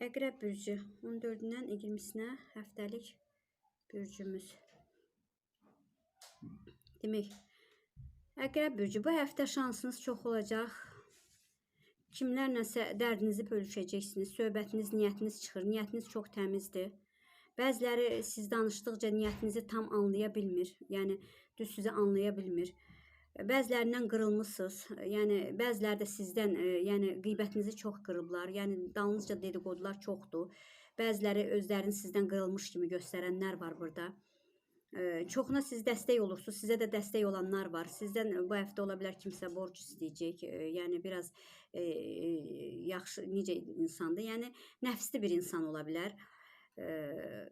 Əqrəb bürcü 14-dən 20-sinə həftəlik bürcümüz. Demək, Əqrəb bürcü bu həftə şansınız çox olacaq. Kimlərləsə dərdinizi bölüşəcəksiniz. Söhbətiniz, niyyətiniz çıxır. Niyyətiniz çox təmizdir. Bəziləri siz danışdıqca niyyətinizi tam anlaya bilmir. Yəni düz sizi anlaya bilmir. Bəzilərindən qırılmısınız. Yəni bəziləri də sizdən, e, yəni qeybətinizi çox qırıblar. Yəni dalınızca dedikodular çoxdur. Bəziləri özlərini sizdən qırılmış kimi göstərənlər var burada. E, çoxuna siz dəstək olursunuz. Sizə də dəstək olanlar var. Sizdən bu həftə ola bilər kimsə borc istəyəcək. E, yəni biraz yaxşı necə insandır? Yəni nəfsli bir insan ola bilər. Eee,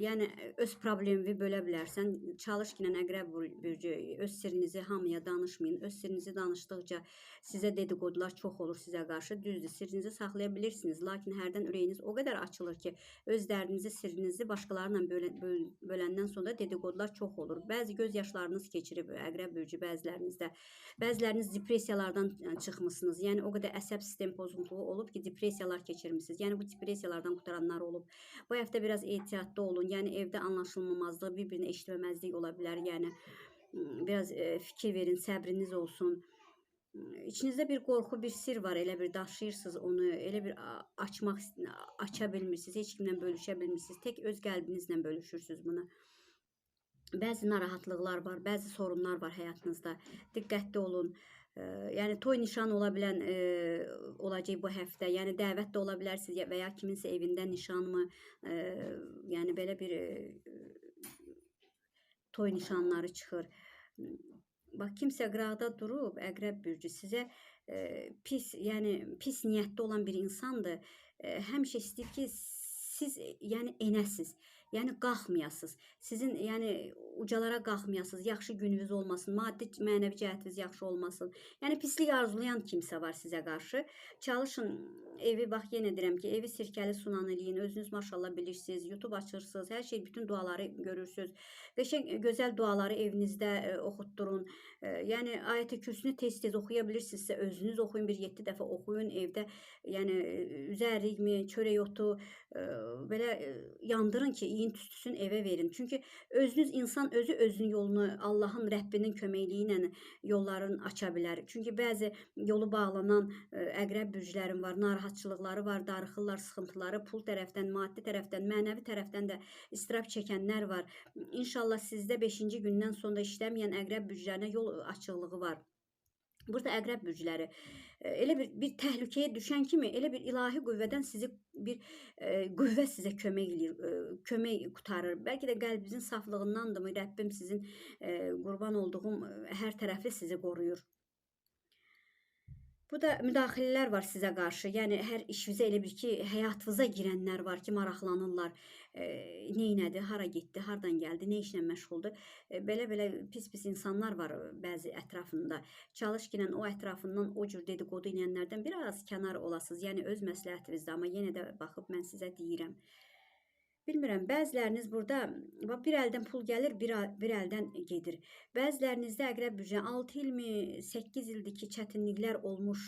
yəni öz problemini bölə bilərsən. Çalış ki, əqrəb bürcü öz sirrinizi hamıya danışmayın. Öz sirrinizi danışdıqca sizə dedikodular çox olur sizə qarşı. Düzdür, sirrinizi saxlaya bilirsiniz, lakin hərdən ürəyiniz o qədər açılır ki, öz dərdinizi, sirrinizi başqalarıyla bölə, böl, böləndən sonra dedikodular çox olur. Bəzi göz yaşlarınız keçirib əqrəb bürcü bəzilərinizdə. Bəziləriniz depressiyalardan ə, çıxmısınız. Yəni o qədər əsəb sistem pozuntusu olub ki, depressiyalar keçirmisiniz. Yəni bu depressiyalardan qutaranlar olub. Bu həftə biraz ehtiyatlı olun. Yəni evdə anlaşılmamazlıq, bir-birinə eşitməməzlik ola bilər. Yəni biraz e, fikir verin, səbriniz olsun. İçinizdə bir qorxu, bir sir var, elə bir daşıyırsınız onu, elə bir açmaq, aça bilmirsiniz, heç kimlə bölüşə bilmirsiniz. Tək öz qəlbinizlə bölüşürsüz bunu. Bəzi narahatlıqlar var, bəzi sorunlar var həyatınızda. Diqqətli olun. Eee, yəni toy nişan ola bilən eee, olacaq bu həftə. Yəni dəvət də ola bilərsiniz və ya kiminsə evində nişanmı, eee, yəni belə bir eee, toy nişanları çıxır. Bax kimsə qıraqda durub, əqrəb bürcü sizə eee, pis, yəni pis niyyətli olan bir insandır. Eee, həmişə istəyir ki, siz e, yəni enəsiz. Yəni qalxmayasınız. Sizin yəni ucalara qalxmayasınız. Yaxşı gününüz olmasın, maddi, mənəvi cəhətiniz yaxşı olmasın. Yəni pislik arzulayan kimsə var sizə qarşı. Çalışın evi bax yenə deyirəm ki, evi sirkəli sunan eləyin. Özünüz maşallah bilirsiniz, YouTube açırsınız, hər şey bütün duaları görürsüz. Qəşəng gözəl duaları evinizdə e, oxutdurun. E, yəni ayət-i kürsünü tez-tez oxuya bilirsinizsə özünüz oxuyun, bir 7 dəfə oxuyun evdə. Yəni e, üzərlikmi, çörək otu e, belə yandırın ki, iyin tüstüsün evə verin. Çünki özünüz insan özü özünün yolunu Allahın Rəbbinin köməkliyi ilə yollarını aça bilər. Çünki bəzi yolu bağlanan e, əqrəb bürclərin var, narahatçılıqları var, darıxırlar, sıxıntıları pul tərəfdən, maddi tərəfdən, mənəvi tərəfdən də istirab çəkənlər var. İnşallah sizdə 5-ci gündən sonra işləməyən əqrəb bürclərinə yol açıqlığı var. Burada əqrəb bürcləri e, elə bir bir təhlükəyə düşən kimi elə bir ilahi qüvvədən sizi bir e, qüvvə sizə kömək eləyir, e, kömək qutarır. Bəlkə də qəlbinizin saflığındandır Rəbbim sizin e, qurban olduğum e, hər tərəfli sizi qoruyur. Bu da müdaxilələr var sizə qarşı. Yəni hər işinizə elə bir ki, həyatınıza girənlər var ki, maraqlanırlar. E, neynədi, hara getdi, hardan gəldi, nə işlə məşğuldur. E, belə-belə pis-pis insanlar var e, bəzi ətrafında. Çalış ki, o ətrafından o cür dedikodu edənlərdən biraz kənar olasınız. Yəni öz məsləhətinizdə, amma yenə də baxıb mən sizə deyirəm. Bilmirəm, bəziləriniz burada bax bir əldən pul gəlir, bir, bir əldən gedir. Bəzilərinizdə əqrəb bürcə 6 ilmi, 8 ildir ki, çətinliklər olmuş,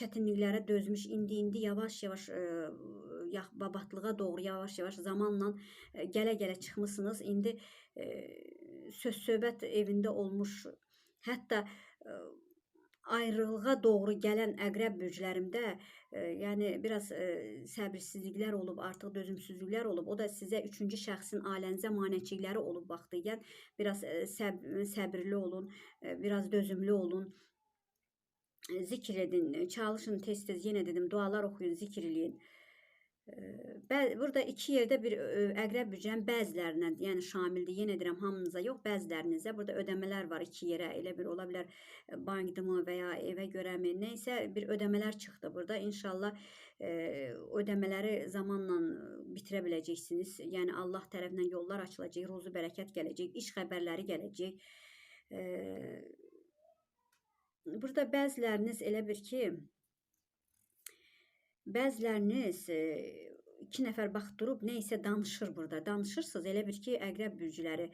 çətinliklərə dözmüş. İndi indi yavaş-yavaş e, babatlığa doğru yavaş-yavaş zamanla e, gələ-gələ çıxmısınız. İndi e, söz-söhbət evində olmuş, hətta e, ayrılığa doğru gələn əqrəb bürclərimdə e, yəni biraz e, səbirsizliklər olub, artıq dözümsüzlüklər olub. O da sizə üçüncü şəxsin ailənizə maneçilikləri olub vaxtilə. Biraz e, səb səbirli olun, e, biraz dözümlü olun. E, Zikr edin, e, çalışın tez-tez yenə dedim, dualar oxuyun, zikr eləyin. Burada iki yerdə bir əqrəb bürcənin bəzilərinə, yəni şamildir. Yenə deyirəm, hamınıza yox, bəzilərinizə burada ödəmələr var iki yerə. Elə bir ola bilər bankdımı və ya evə görəmi, nə isə bir ödəmələr çıxdı burada. İnşallah ödəmələri zamanla bitirə biləcəksiniz. Yəni Allah tərəfindən yollar açılacaq, ruzu bərəkət gələcək, iş xəbərləri gələcək. Burada bəziləriniz elə bir ki, Bəziləriniz e, iki nəfər bax durub nə isə danışır burada. Danışırsınız elə bir ki, əqrəb bürcüləri.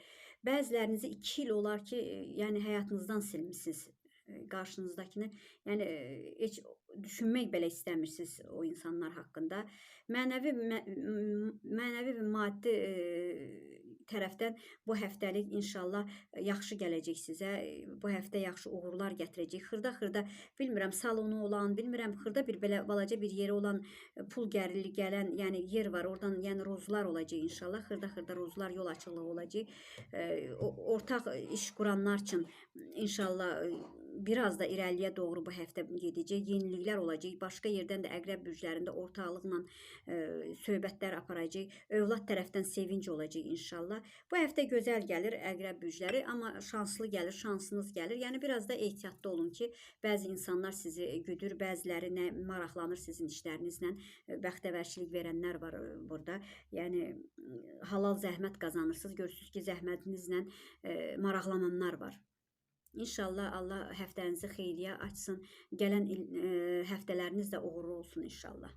Bəzilərinizi 2 il olar ki, e, yəni həyatınızdan silmisiniz e, qarşınızdakını. Yəni e, heç düşünmək belə istəmirsiniz o insanlar haqqında. Mənəvi mə mənəvi və maddi, eee, tərəfdən bu həftəlik inşallah yaxşı gələcək sizə. Bu həftə yaxşı uğurlar gətirəcək. Xırda-xırda, bilmirəm salonu olan, bilmirəm xırda bir belə balaca bir yeri olan, pul gəliri gələn, yəni yer var. Oradan yəni rozlar olacaq inşallah. Xırda-xırda rozlar, yol açıqlığı olacaq. Ortaq iş quranlar üçün inşallah biraz da irəliyə doğru bu həftə gedəcək. Yeniliklər olacaq. Başqa yerdən də əqrəb bürclərində ortaqlıqla, eee, söhbətlər aparacaq. Övlad tərəfdən sevinc olacaq inşallah. Bu həftə gözəl gəlir əqrəb bürcləri, amma şanslı gəlir, şansınız gəlir. Yəni biraz da ehtiyatlı olun ki, bəzi insanlar sizi güdür, bəziləri nə maraqlanır sizin işlərinizlə. Bəxtəvərçilik verənlər var burda. Yəni halal zəhmət qazanırsınız. Görürsüz ki, zəhmətinizlə, eee, maraqlananlar var. İnşallah Allah həftənizi xeyirliyə açsın. Gələn il, eee, həftələriniz də uğurlu olsun inşallah.